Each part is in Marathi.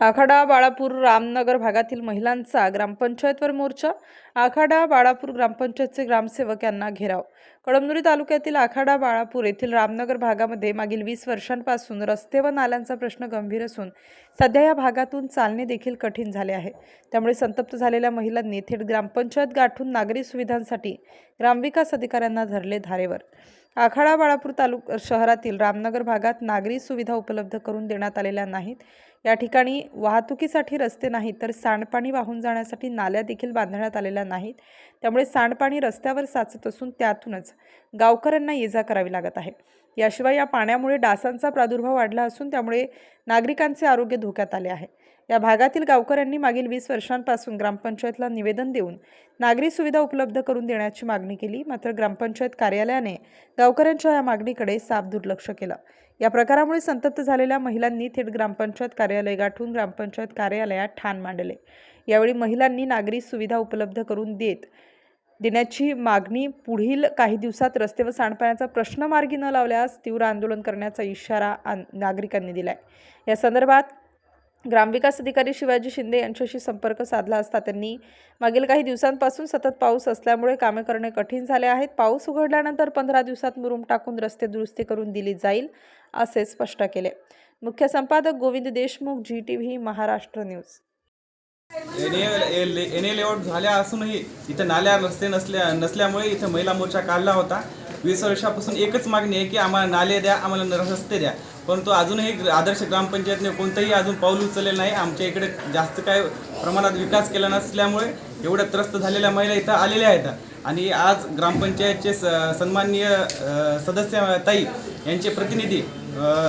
आखाडा बाळापूर रामनगर भागातील महिलांचा ग्रामपंचायतवर मोर्चा आखाडा बाळापूर ग्रामपंचायतचे ग्रामसेवक यांना घेराव. कळमनुरी तालुक्यातील आखाडा बाळापूर येथील रामनगर भागामध्ये मागील वीस वर्षांपासून रस्ते व नाल्यांचा प्रश्न गंभीर असून सध्या या भागातून चालणे देखील कठीण झाले आहे. त्यामुळे संतप्त झालेल्या महिलांनी थेट ग्रामपंचायत गाठून नागरी सुविधांसाठी ग्रामविकास अधिकाऱ्यांना धरले धारेवर. आखाडा बाळापूर तालुक शहरातील रामनगर भागात नागरी सुविधा उपलब्ध करून देण्यात आलेल्या नाहीत. या ठिकाणी वाहतुकीसाठी रस्ते नाहीत तर सांडपाणी वाहून जाण्यासाठी नाल्या देखील बांधण्यात आलेल्या नाहीत. त्यामुळे सांडपाणी रस्त्यावर साचत असून त्यातूनच गावकऱ्यांना ये जा करावी लागत आहे. याशिवाय या पाण्यामुळे डासांचा प्रादुर्भाव वाढला असून त्यामुळे नागरिकांचे आरोग्य धोक्यात आले आहे. या भागातील गावकऱ्यांनी मागील वीस वर्षांपासून ग्रामपंचायतला निवेदन देऊन नागरी सुविधा उपलब्ध करून देण्याची मागणी केली. मात्र ग्रामपंचायत कार्यालयाने गावकऱ्यांच्या या मागणीकडे साफ दुर्लक्ष केलं. या प्रकारामुळे संतप्त झालेल्या महिलांनी थेट ग्रामपंचायत कार्यालय गाठून ग्रामपंचायत कार्यालयात ठाण मांडले. यावेळी महिलांनी नागरी सुविधा उपलब्ध करून देत देण्याची मागणी पुढील काही दिवसात रस्ते व सांडपाण्याचा प्रश्न मार्गी न लावल्यास तीव्र आंदोलन करण्याचा इशारा आन- नागरिकांनी आहे या संदर्भात ग्रामविकास अधिकारी शिवाजी शिंदे यांच्याशी संपर्क साधला असता त्यांनी मागील काही दिवसांपासून सतत पाऊस असल्यामुळे कामे करणे कठीण झाले आहेत. पाऊस उघडल्यानंतर पंधरा दिवसात मुरुम टाकून रस्ते दुरुस्ती करून दिली जाईल असे स्पष्ट केले. मुख्य संपादक Govind Deshmukh ji T V Maharashtra news. N A layout झाल्या असूनही इथं नाल्या रस्ते नसल्या नसल्यामुळे इथं महिला मोर्चा काढला होता. वीस वर्षापासून एकच मागणी आहे की आम्हाला नाले द्या आम्हाला रस्ते द्या. परंतु अजूनही आदर्श ग्रामपंचायतने कोणतंही अजून पाऊल उचललेलं नाही. आमच्या इकडे जास्त काय प्रमाणात विकास केला नसल्यामुळे एवढ्या त्रस्त झालेल्या महिला इथं आलेल्या आहेत. आणि आज ग्रामपंचायतचे स सन्माननीय सदस्य ताई यांचे प्रतिनिधी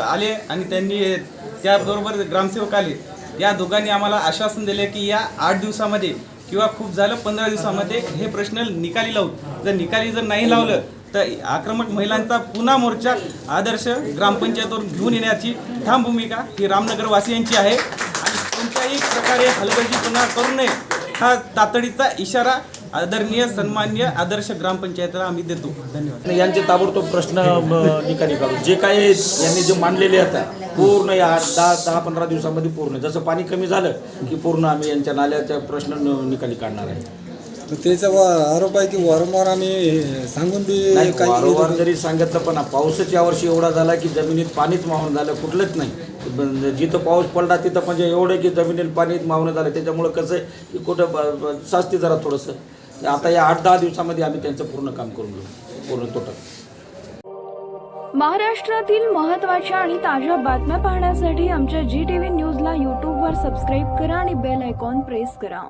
आले आणि त्यांनी त्याबरोबर ग्रामसेवक आले. या दोघांनी आम्हाला आश्वासन दिले की या आठ दिवसामध्ये किंवा खूप झालं पंधरा दिवसामध्ये हे प्रश्न निकाली लावू. जर निकाली जर नाही लावलं तर आक्रमक महिलांचा पुन्हा मोर्चा आदर्श ग्रामपंचायतवर घेऊन येण्याची ठाम भूमिका ही रामनगरवासियांची आहे. आणि कोणत्याही प्रकारे हलगर्जीपणा करू नये हा तातडीचा इशारा आदरणीय सन्मान्य आदर्श ग्रामपंचायतीला आम्ही देतो. धन्यवाद. यांचे ताबडतोब प्रश्न निकाली काढू. जे काही यांनी जे मांडलेले आता पूर्ण या आठ दहा दहा पंधरा दिवसामध्ये पूर्ण. जसं पाणी कमी झालं की पूर्ण आम्ही यांच्या नाल्याचा प्रश्न निकाली काढणार आहे. तर त्याचा आरोप आहे की वारंवार आम्ही सांगून बी वारंवार जरी सांगितलं पण पाऊसच यावर्षी एवढा झाला की जमिनीत पाणीच मावून झालं कुठलंच नाही. जिथं पाऊस पडला तिथं म्हणजे एवढं की जमिनीत पाणीच मावणं झालं. त्याच्यामुळं कसं आहे की कुठं साचते जरा थोडंसं. आता या आठ दहा दिवसामध्ये आम्ही त्यांचं पूर्ण काम करून घेऊ. पूर्ण टोटल महाराष्ट्रातील महत्त्वाच्या आणि ताज्या बातम्या पाहण्यासाठी आमच्या जी टी व्ही न्यूजला यूट्यूबवर सबस्क्राईब करा आणि बेल आयकॉन प्रेस करा.